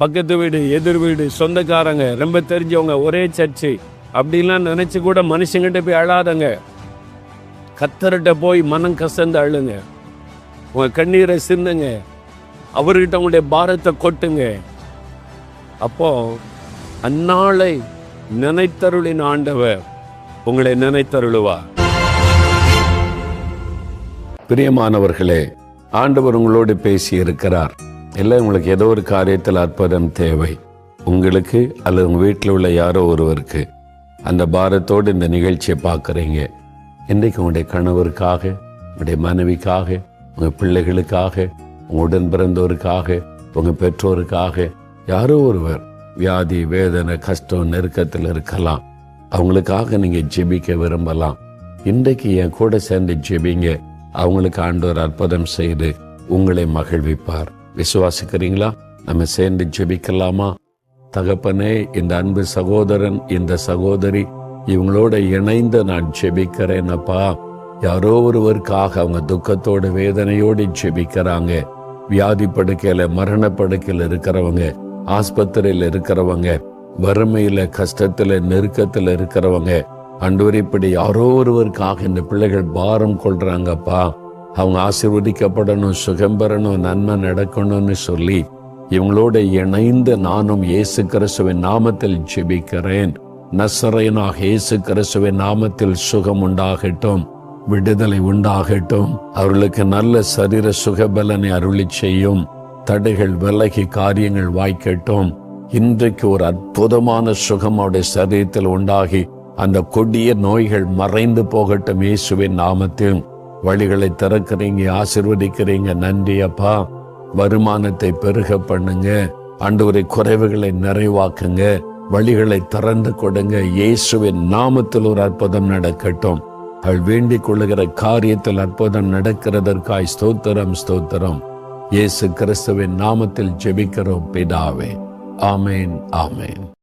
பக்கத்து வீடு எதிர் வீடு சொந்தக்காரங்க ரொம்ப தெரிஞ்சவங்க ஒரே சர்ச்சு. அப்படிலாம் நினச்சி கூட மனுஷங்கிட்ட போய் அழாதங்க. கத்தர்கிட்ட போய் மனம் கசந்து அழுங்க. உங்க கண்ணீரை சிந்துங்க. அவர்கிட்ட உங்களுடைய பாரத்தை கொட்டுங்க. அப்போ அந்நாளை நினைத்தருளின் ஆண்டவர் உங்களை நினைத்தருளுவா. பிரியமானவர்களே ஆண்டவர் உங்களோடு பேசி இருக்கிறார் இல்லை உங்களுக்கு ஏதோ ஒரு காரியத்தில் அற்புதம் தேவை. உங்களுக்கு அல்லது உங்கள் வீட்டில் உள்ள யாரோ ஒருவருக்கு அந்த பாரத்தோடு இந்த நிகழ்ச்சியை பார்க்குறீங்க. இன்றைக்கு உங்களுடைய கணவருக்காக உங்களுடைய மனைவிக்காக உங்கள் பிள்ளைகளுக்காக உங்கள் உடன் பிறந்தோருக்காக உங்கள் பெற்றோருக்காக யாரோ ஒருவர் வியாதி வேதனை கஷ்டம் நெருக்கத்தில் இருக்கலாம். அவங்களுக்காக நீங்கள் ஜெபிக்க விரும்பலாம். இன்றைக்கு என் கூட சேர்ந்து ஜெபிங்க. அவங்களுக்கு ஆண்டவர் அற்புதம் செய்து உங்களை மகிழ்விப்பார். விசுவாசிக்கிறீங்களா? நம்ம சேர்ந்து ஜெபிக்கலாமா? தகப்பனே இந்த அன்பு சகோதரன் இந்த சகோதரி இவங்களோட இணைந்து நான் ஜெபிக்கிறேன் அப்பா. யாரோ ஒருவருக்காக அவங்க துக்கத்தோடு வேதனையோடு ஜெபிக்கிறாங்க. வியாதி படுக்கையில் மரணப்படுக்கையில் இருக்கிறவங்க ஆஸ்பத்திரியில் இருக்கிறவங்க வறுமையில கஷ்டத்துல நெருக்கத்துல இருக்கிறவங்க அன்றுவரை இப்படி யாரோ ஒருவருக்காக இந்த பிள்ளைகள் பாரம் கொள்றாங்கப்பா அவங்க ஆசிர்வதிக்கப்படணும் சுகம் பெறணும் நன்மை நடக்கணும்னு சொல்லி இவங்களோட இணைந்து நானும் இயேசு கிறிஸ்துவின் நாமத்தில் ஜெபிக்கிறேன். நசரையனாக இயேசு கிறிஸ்துவின் நாமத்தில் சுகம் உண்டாகட்டும் விடுதலை உண்டாகட்டும். அவர்களுக்கு நல்ல சரீர சுகபலனை அருளி செய்யும். தடைகள் விலகி காரியங்கள் வாய்க்கட்டும். இன்றைக்கு ஒரு அற்புதமான சுகம் அவருடைய சரீரத்தில் உண்டாகி அந்த கொடிய நோய்கள் மறைந்து போகட்டும் இயேசுவின் நாமத்தில். வழிகளை திறக்கிறீங்க ஆசிர்வதிக்கிறீங்க. நன்றி அப்பா. வருமானத்தை பெருக பண்ணுங்க. ஆண்டவரை குறைவுகளை நிறைவாக்குங்க. வழிகளை திறந்து கொடுங்க. இயேசுவின் நாமத்தில் ஒரு அற்புதம் நடக்கட்டும். அவள் வேண்டிக் கொள்ளுகிற காரியத்தில் அற்புதம் நடக்கிறதற்காய் ஸ்தோத்திரம் ஸ்தோத்திரம். இயேசு கிறிஸ்துவின் நாமத்தில் ஜெபிக்கிறோம் பிதாவே. ஆமேன் ஆமேன்.